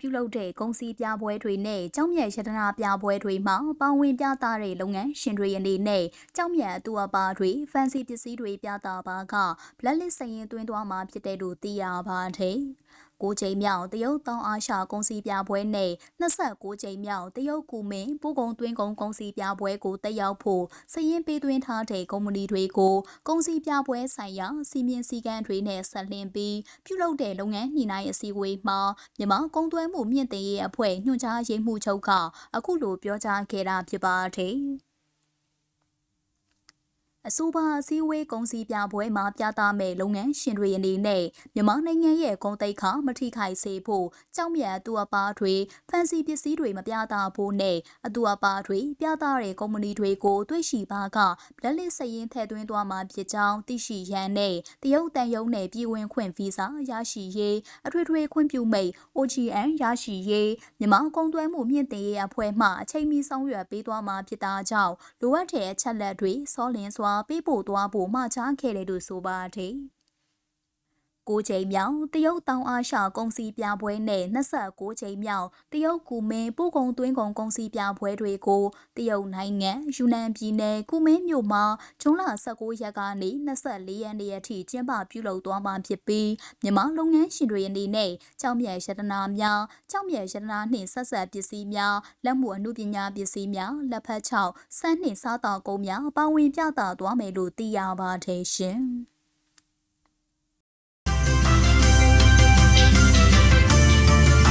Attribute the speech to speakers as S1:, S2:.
S1: ပြုလုပ်တဲ့ကုန်စည်ပြပွဲတွေနဲ့ကြောင်းမြတ်ရတနာပြပွဲတွေမှာပါဝင်ပြသတဲ့လုပ်ငန်းရှင်တွေအနေနဲ့ကြောင်းမြတ်အတူအပါတွေဖန်စီပစ္စည်းတွေပြသပါက blacklist စရင်သွင်းသွားမှာဖြစ်တဲ့လို့သိရပါတယ်။ ကိုချိန်မြောက်တရုတ်တောင်အာရှကုန်စည်ပြပွဲနဲ့26ချိန်မြောက်တရုတ်ကူမင်းပိုးကုံသွင်းကုန်ကုန်စည်ပြပွဲကိုတက်ရောက်ဖို့စရင်ပေးသွင်းထားတဲ့ကုမ္ပဏီတွေကိုကုန်စည်ပြပွဲဆိုင်ရာစီမင်းစည်းကမ်းတွေနဲ့ဆက်လင်းပြီးပြုလုပ်တဲ့လုပ်ငန်းညှိနှိုင်းအစည်းအဝေးမှာမြန်မာကုန်သွယ်မှုမြင့်တင်ရေးအဖွဲ့ညွှန်ကြားရေးမှူးချုပ်ကအခုလိုပြောကြားခဲ့တာဖြစ်ပါတယ်။ အဆိုပါအစည်းအဝေးကုန်စည်ပြပွဲမှာပြသမဲ့လုပ်ငန်းရှင်တွေအနေနဲ့မြန်မာနိုင်ငံရဲ့ကုန်သိက္ခာမထိခိုက်စေဖို့ကြောက်မြတ်အတူအပါတွေဖန်စီပစ္စည်းတွေမပြသဖို့နဲ့အတူအပါတွေပြသတဲ့ကုမ္ပဏီတွေကိုတွေ့ရှိပါကလက်လစ်စရင်ထည့်သွင်းသွားမှာဖြစ်ကြောင်းသိရှိရန်နဲ့တရုတ်တန်ယုံနဲ့ပြည်ဝင်ခွင့်ဗီဇာရရှိရေးအထွေထွေခွင့်ပြုမိတ် OGN ရရှိရေးမြန်မာကုန်သွယ်မှုမြင့်တင်ရေးအဖွဲ့မှအချိန်မီဆောင်ရွက်ပေးသွားမှာဖြစ်တာကြောင့်လိုအပ်တဲ့အချက်လက်တွေစောလင်းစွာပေးပို့သွားဖို့မှာချခဲ့တယ်လို့ဆိုပါတယ်။ 9ချိန်မြောက်တရုတ်တောင်အာရှကုန်စည်ပြပွဲနဲ့26ချိန်မြောက်တရုတ်ကူမင်းပို့ကုန်သွင်းကုန်ကုန်စည်ပြပွဲတွေကိုတရုတ်နိုင်ငံယူနန်ပြည်နယ်ကူမင်းမြို့မှာဇွန်လ19ရက်ကနေ24ရက်နေ့အထိကျင်းပပြုလုပ်သွားမှာဖြစ်ပြီးမြန်မာလုပ်ငန်းရှင်တွေအနေနဲ့ကြောက်မြတ်ရတနာများကြောက်မြတ်ရတနာနှင့်ဆက်ဆက်ပစ္စည်းများလက်မှုအမှုပညာပစ္စည်းများလက်ဖက်ချောက်စမ်းနှင့်စားတောက်ကုန်များပါဝင်ပြသသွားမယ်လို့သိရပါတယ်ရှင်။